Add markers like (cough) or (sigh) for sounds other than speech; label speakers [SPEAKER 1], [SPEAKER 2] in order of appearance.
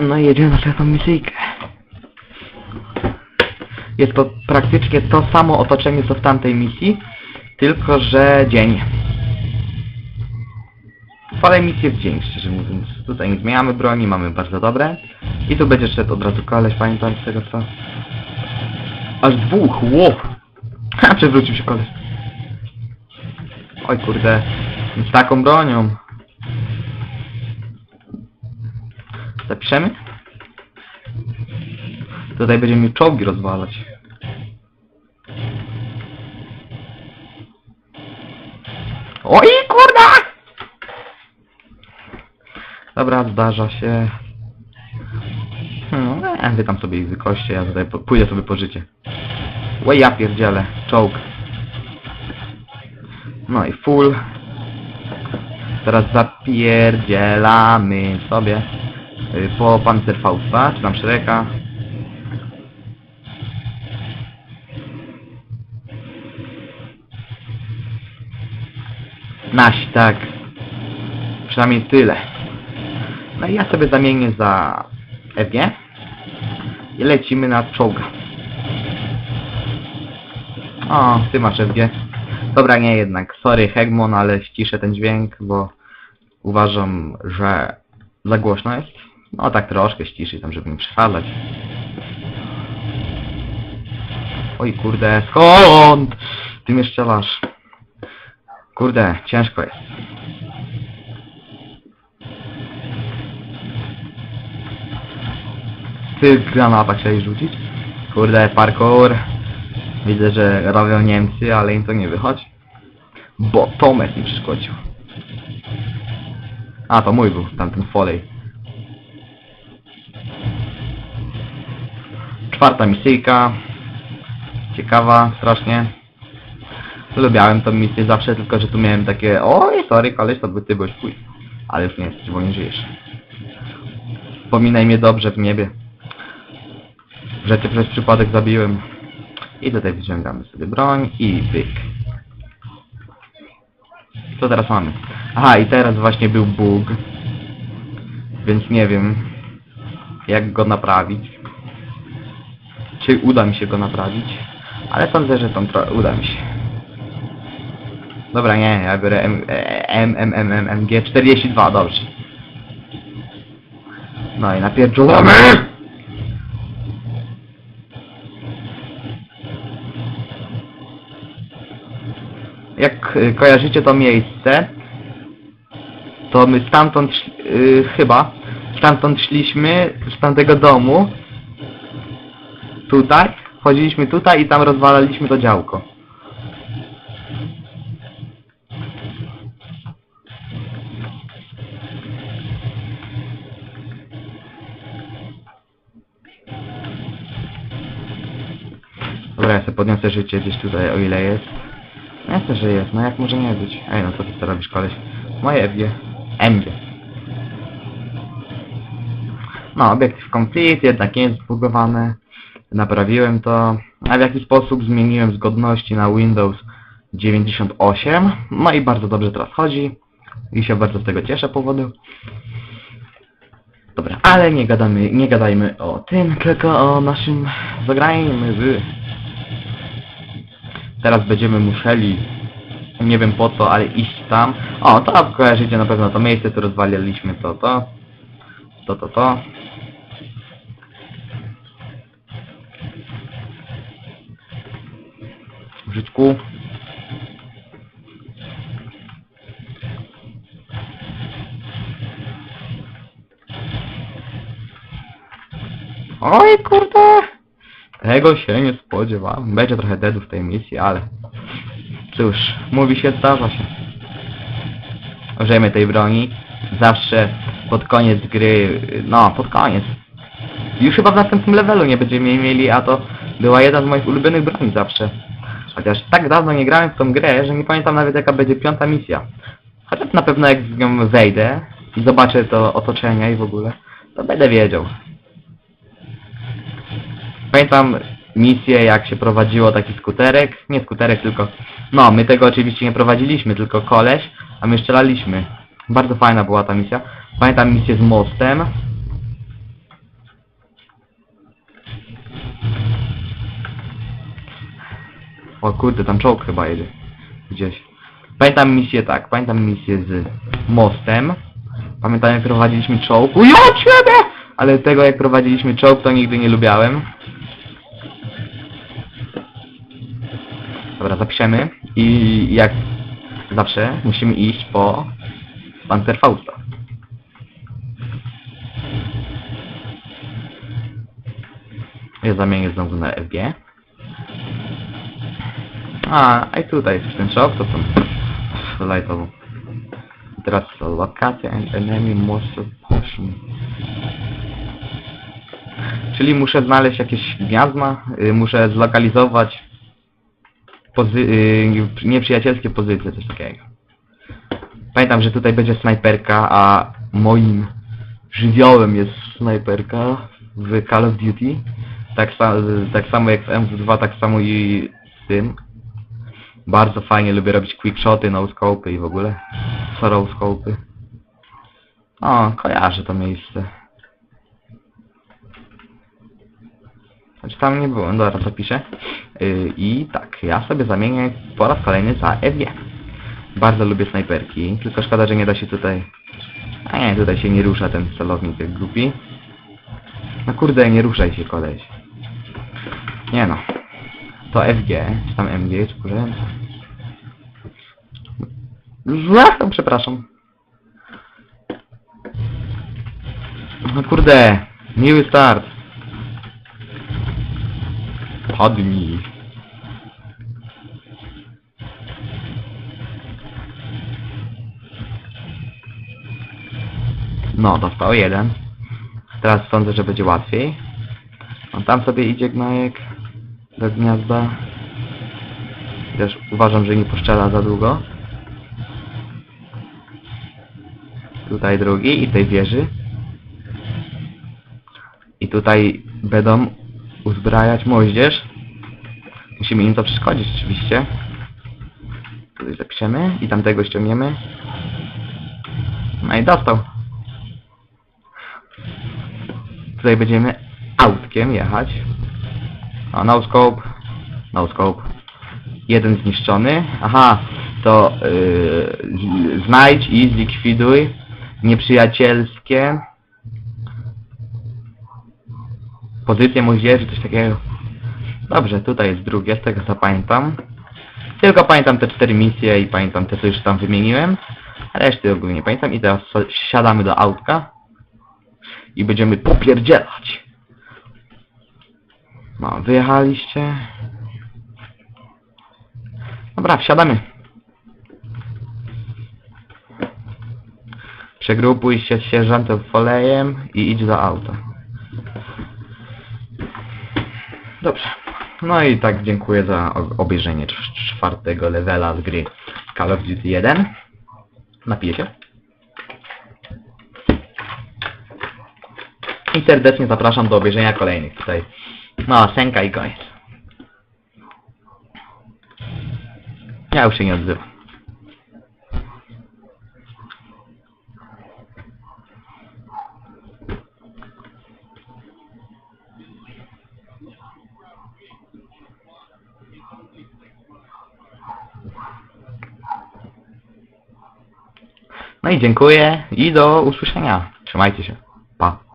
[SPEAKER 1] No i jedziemy na następną misyjkę. Jest to praktycznie to samo otoczenie co w tamtej misji, tylko że dzień. Ale misji jest dzień, szczerze mówiąc. Tutaj nie zmieniamy broni, mamy bardzo dobre. I tu będzie szedł od razu koleś, pamiętam z tego co... Aż dwóch, ło! Ha, (laughs) przewrócił się koleś. Oj kurde, z taką bronią. Zapiszemy? Tutaj będziemy czołgi rozwalać. Oj kurda! Dobra, zdarza się. Hmm, e, wy tam sobie ich wykoście, ja tutaj pójdę sobie po życie. Łej, ja pierdzielę, czołg. No i full. Teraz zapierdzielamy sobie po Panzerfausta, czy tam Shreka. Naś, tak. Przynajmniej tyle. No i ja sobie zamienię za FG i lecimy na czołga. O, ty masz FG. Dobra, nie jednak. Sorry Hegmon, ale ściszę ten dźwięk, bo uważam, że za głośno jest. No tak troszkę ściszy tam, żeby nie przeszkadzać. Oj kurde, skąd? Ty mnie strzelasz. Kurde, ciężko jest. Ty granata chciałeś rzucić? Kurde, parkour. Widzę, że robią Niemcy, ale im to nie wychodzi. Bo Tomek mi przeszkodził. A, to mój był, tamten folej. Czwarta misyjka. Ciekawa, strasznie. Lubiałem tą misję zawsze, tylko że tu miałem takie Oj, sorry koleś, to by ty byłeś chuj. Ale już nie jesteś, bo nie żyjesz. Wspominaj mnie dobrze w niebie. Że cię przez przypadek zabiłem. I tutaj wyciągamy sobie broń i wyk. Co teraz mamy? Aha, i teraz właśnie był bug. Więc nie wiem, jak go naprawić. Czy uda mi się go naprawić. Ale sądzę, że tro- uda mi się. Dobra, nie, ja biorę M, e, M, M, M, M, MG 42, dobrze. No i napierdzielamy! Jak y, kojarzycie to miejsce, to my stamtąd, szli- y, chyba, stamtąd szliśmy, z tamtego domu, tutaj, chodziliśmy tutaj i tam rozwalaliśmy to działko. Dobra, ja sobie podniosę życie gdzieś tutaj, o ile jest. Jasne, że jest, no jak może nie być? Ej, no co ty to robisz, koleś? Moje FG. MG. No, obiektyw complete, jednak nie jest zbugowane. Naprawiłem to. A w jaki sposób zmieniłem zgodności na Windows 98. No i bardzo dobrze teraz chodzi. I się bardzo z tego cieszę powodu. Dobra, ale nie gadamy, nie gadajmy o tym, tylko o naszym zagrajmy Teraz będziemy musieli, nie wiem po co, ale iść tam. O, to kojarzycie na pewno to miejsce, tu rozwaliliśmy to, to. To, to, to. Brzydku. Oj, kurde! Tego się nie spodziewałem. Będzie trochę deadów w tej misji, ale... Cóż, mówi się, zdarza się. Użyjemy tej broni. Zawsze pod koniec gry... No, pod koniec. Już chyba w następnym levelu nie będziemy mieli, a to była jedna z moich ulubionych broni zawsze. Chociaż tak dawno nie grałem w tą grę, że nie pamiętam nawet jaka będzie piąta misja. Chociaż na pewno jak w nią wejdę i zobaczę to otoczenie i w ogóle, to będę wiedział. Pamiętam misję, jak się prowadziło taki skuterek. Nie skuterek, tylko... No, my tego oczywiście nie prowadziliśmy, tylko koleś, a my strzelaliśmy. Bardzo fajna była ta misja. Pamiętam misję z mostem. O kurde, tam czołg chyba jedzie. Gdzieś. Pamiętam misję tak, pamiętam misję z mostem. Pamiętam jak prowadziliśmy czołg. Ujo, ciebie! Ale tego jak prowadziliśmy czołg to nigdy nie lubiałem. Dobra, zapiszemy. I jak zawsze musimy iść po Panzerfausta. Ja zamienię znowu na FG. A, i tutaj jest ten czołg, to są lajtową. Teraz lokacja and enemy monster potion. Czyli muszę znaleźć jakieś gniazda, y, muszę zlokalizować pozy y, nieprzyjacielskie pozycje, coś takiego. Pamiętam, że tutaj będzie snajperka, a moim żywiołem jest snajperka w Call of Duty. Tak, sa tak samo jak w MW2, tak samo i z tym. Bardzo fajnie lubię robić quickshoty, no scope i w ogóle. Sorrow scope. O, kojarzę to miejsce. Znaczy tam nie było, no dobra, zapiszę. Yy, I tak, ja sobie zamienię po raz kolejny za FG. Bardzo lubię snajperki, tylko szkoda, że nie da się tutaj... A nie, tutaj się nie rusza ten celownik jak głupi. No kurde, nie ruszaj się koleś. Nie no. To FG, czy tam MG, czy kurde? Złe, przepraszam. No kurde, miły start. Padnij. No, dostał jeden. Teraz sądzę, że będzie łatwiej. On tam sobie idzie gnajek do gniazda. Też uważam, że nie poszczela za długo. Tutaj drugi i tej wieży. I tutaj będą uzbrajać moździerz. Musimy im to przeszkodzić oczywiście. Tutaj zapiszemy i tamtego ściągniemy. No i dostał. Tutaj będziemy autkiem jechać. A no scope. No scope. Jeden zniszczony. Aha, to yy, znajdź i zlikwiduj nieprzyjacielskie pozycje moździerzy, coś takiego. Dobrze, tutaj jest drugie, z tego co pamiętam. Tylko pamiętam te cztery misje i pamiętam te, co już tam wymieniłem. Reszty ogólnie nie pamiętam. I teraz siadamy do autka. I będziemy popierdzielać. No, wyjechaliście. Dobra, wsiadamy. Przegrupuj się z sierżantem Folejem i idź do auta. Dobrze. No i tak dziękuję za obejrzenie cz- czwartego levela z gry Call of Duty 1. Napiję się. I serdecznie zapraszam do obejrzenia kolejnych tutaj. No, Senka i koniec. Ja już się nie odzywam. No i dziękuję i do usłyszenia. Trzymajcie się. Pa.